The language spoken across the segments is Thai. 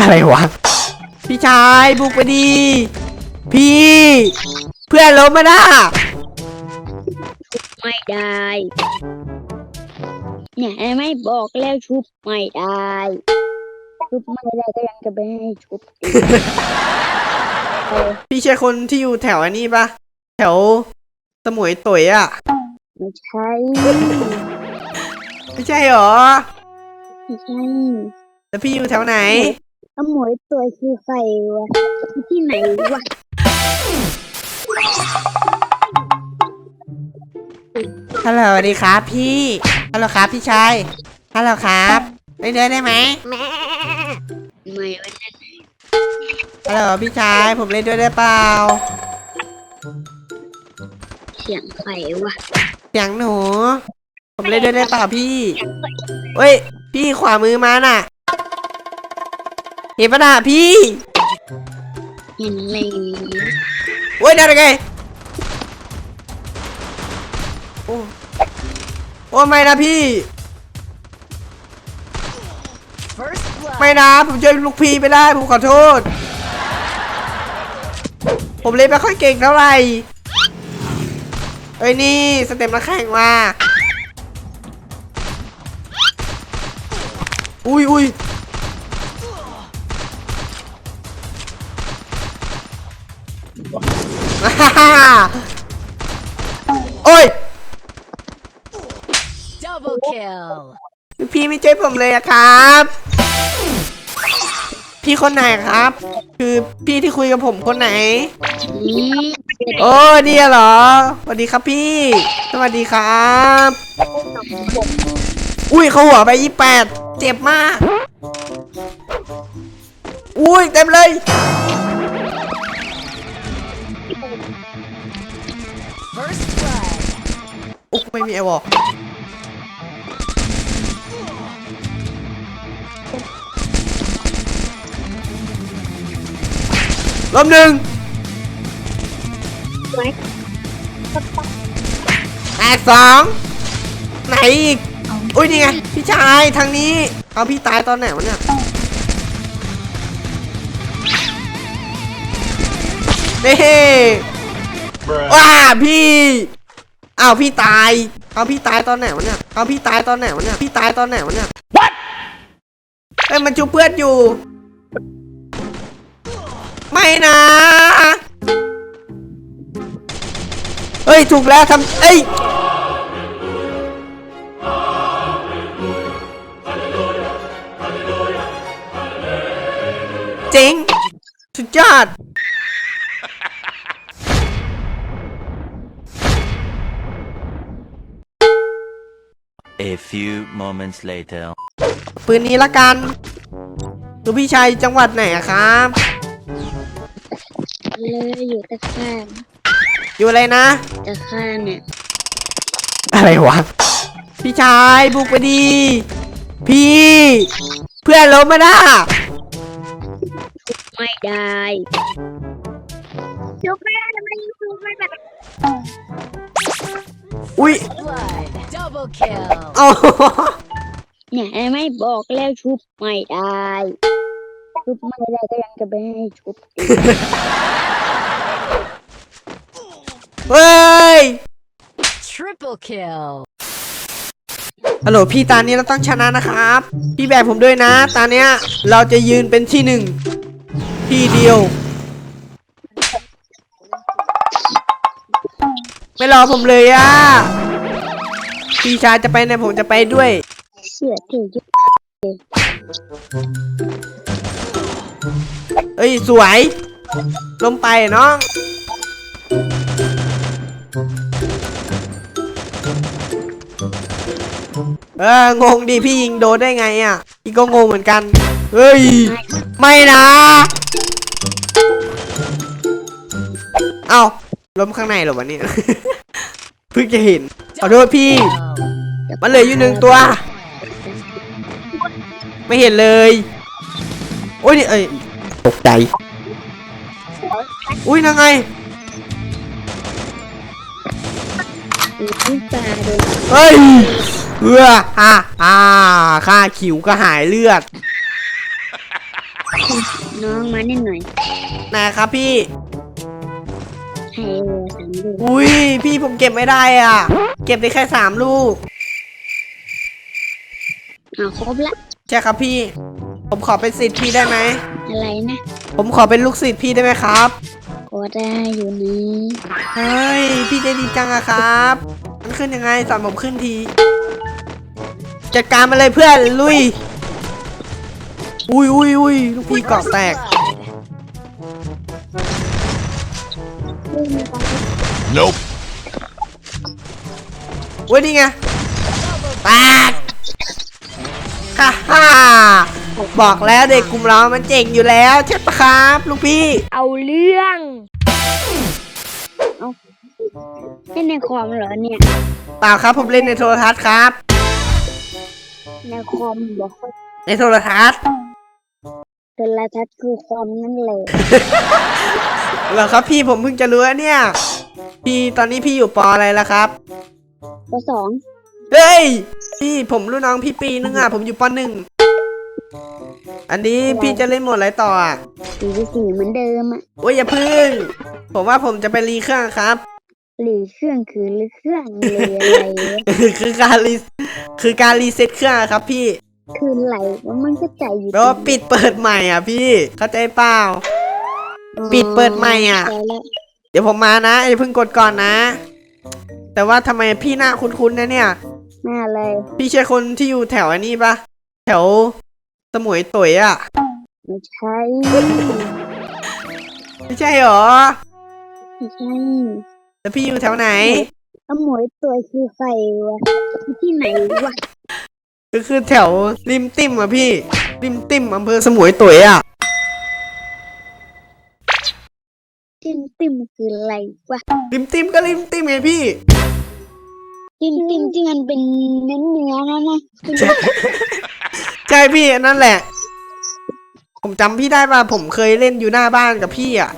อะไรวะ พี่ชายบุกไปดี พี่ เพื่อนล้มมาด้าไม่ได้ เนี่ยไม่บอกแล้วชุบไม่ได้ ชุบไม่ได้ก็ยังจะไปให้ชุบอีกเออพี่ใช่คนที่อยู่แถวอันนี้ปะแถว สมุยตุ๋ยอะ ไม่ใช่ไม่ใช่หรอ ไม่ใช่ แล้วพี่อยู่แถวไหน ขโมยตัวคือใครวะที่ไหนวะฮัลโหลสวัสดีครับพี่ฮัลโหลครับพี่ชายฮัลโหลครับเล่นด้วยได้ไหมไม่วันนั้นฮัลโหลพี่ชายผมเล่นด้วยได้เปล่าเสียงใครวะเสียงหนู ผมเล่นด้วยได้เปล่าพี่เฮ้ย พี่ขวามือมาน่ะ เห็นปะน่ะพี่เห็นอะไรโอ้ยได้ไงโอ้โอ้ไม่นะพี่ ไม่นะผมช่วยลูกพี่ไม่ได้ผมขอโทษ ผมเล่นไม่ค่อยเก่งเท่าไหร่เอ้ยนี่สเต็ปนักแข่งมาอุ้ยอุ้ย โอ้ย Double kill. พี่ไม่ช่วยผมเลยอะครับ พี่คนไหนครับ คือพี่ที่คุยกับผมคนไหนนี่โอ้เนี่ยเหรอสวัสดีครับพี่ สวัสดีครับ อุ้ยเขาหัวไปยี่แปดเจ็บมาก อุ้ยเต็มเลย ไม่มีไอวอลลมหนึ่งแตกสองไหนอีก อุ้ยนี่ไง พี่ชายทางนี้ เอาพี่ตายตอนไหนวะเนี่ย นี่ว้าพี่ อ้าวพี่ตายเอาพี่ตายตอนไหนวะเนี่ยเอาพี่ตายตอนไหนวะเนี่ยพี่ตายตอนไหนวะเนี่ย What เอ้ยมันจูบเพื่อนอยู่ ไม่นะเฮ้ยถูกแล้วทำเอ้ยเจ๋งสุดยอด A few moments later. ปืนนี้ละกันดูพี่ชัยจังหวัดไหนอะครับ เลยอยู่ตะข้างอยู่อะไรนะ ตะข้างเนี่ยอะไรวะ พี่ชายบุกไปดี พี่ เพื่อนล้มมาด้าไม่ได้ชุบไม่ได้ทำไมชุบไม่ได้ อุ้ย Blood. Double kill. เอา เนี่ยไม่บอกแล้วชุบไม่ได้ ชุบไม่ได้ก็ยังจะไปให้ชุบอีกเฮ้ย Triple kill. ฮัลโหลพี่ตานี้เราต้องชนะนะครับ พี่แบกผมด้วยนะ ตาเนี้ยเราจะยืนเป็นที่หนึ่งที่เดียว ไม่รอผมเลยอะ พี่ชายจะไปไหนผมจะไปด้วย เสือถือเอ้ย สวย ลงไปน้อง เออ งงดิพี่ยิงโดนได้ไงอะพี่ก็งงเหมือนกัน เฮ้ย ไม่นะ เอ้า ล้มข้างในเหรอวะเนี่ย เพิ่งจะเห็นขอโทษพี่ Kill. มันเหลืออยู่หนึ่งตัว ไม่เห็นเลย โอ้ยนี่เอ้ยตกใจ อุ้ยนั่งไงอีกตาโดนเฮ้ยเพื่ออ่าอ่าค่าขิวก็หายเลือด น้องมานิดหน่อยนะครับพี่ ให้เออสามลูกอุ้ยพี่ผมเก็บไม่ได้อะ เก็บได้แค่สามลูก อ่าครบละ ใช่ครับพี่ ผมขอเป็นสิทธิ์พี่ได้ไหม อะไรนะผมขอเป็นลูกศิษย์พี่ได้ไหมครับ ก็ได้อยู่นี้เฮ้ย พี่ใจดีจังอะครับ มันขึ้นยังไงสอนผมขึ้นที จัดการมาเลยเพื่อน ลุย อุ้ยอุ้ยอุ้ยลูกพี่เกาะแตก Nope. เว้ยนี่ไงแตกฮ่าฮ่าบอกแล้วเด็กกลุ่มเรามันเจ๋งอยู่แล้วใช่ปะครับลูกพี่ เอาเรื่องเอาเล่นในคอมเหรอเนี่ยเปล่าครับผมเล่นในโทรทัศน์ครับ ในคอมบอกในโทรทัศน์โทรทัศน์คือคอมนั่นแหละ เหรอครับพี่ผมเพิ่งจะรู้อะเนี่ย พี่ตอนนี้พี่อยู่ปออะไรแล้วครับข้อสองเฮ้ยพี่ผมรุ่นน้องพี่ปีนึงอะผมอยู่ปหนึ่งอันนี้พี่จะเล่นหมดอะไรต่ออะสี่สี่เหมือนเดิมอะโอ้ยอย่าพึ่ง ผมว่าผมจะไปรีเครื่องครับหรือเครื่องคือหรือเครื่องหรืออะไรวะคือการรีคือการรีเซ็ตเครื่องอะครับพี่คืออะไรว่ามันก็ใจอยู่แล้วปิดเปิดใหม่อะพี่เข้าใจเปล่า ปิดเปิดใหม่อะใจแล้วเดี๋ยวผมมานะอย่าเพิ่งกดก่อนนะ แต่ว่าทำไมพี่หน้าคุ้นๆนะเนี่ยหน้าเลย พี่ใช่คนที่อยู่แถวอันนี้ปะแถวสมุยตุ๋ยอะ ไม่ใช่ไม่ใช่หรอ ไม่ใช่ แล้วพี่อยู่แถวไหนขโมยตัวคือใครวะ ที่ไหนวะ ก็คือแถวริมติ่มอะพี่ ริมติ่มอำเภอสมุยตุ๋ยอะ ติมติมคืออะไรวะริมติ่มก็ริมติ่มไงพี่ ติมติมที่มันเป็นเนื้อเนื้อนะนะเป็นใช่พี่อันนั่นแหละ ผมจำพี่ได้ป่ะผมเคยเล่นอยู่หน้าบ้านกับพี่อะ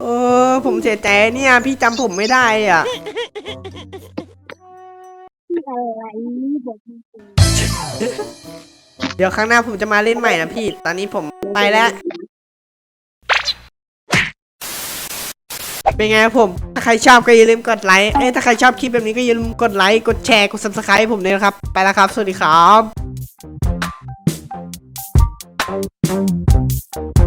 เออ ผมเสียใจเนี่ย พี่จำผมไม่ได้อะ อะไรบอกไม่ถูก เดี๋ยวครั้งหน้าผมจะมาเล่นใหม่นะพี่ ตอนนี้ผมไปแล้ว เป็นไงครับผม ถ้าใครชอบก็อย่าลืมกดไลค์ เอ้ยถ้าใครชอบคลิปแบบนี้ก็อย่าลืมกดไลค์ กดแชร์ กด subscribe ผมเลยนะครับ ไปแล้วครับ สวัสดีครับ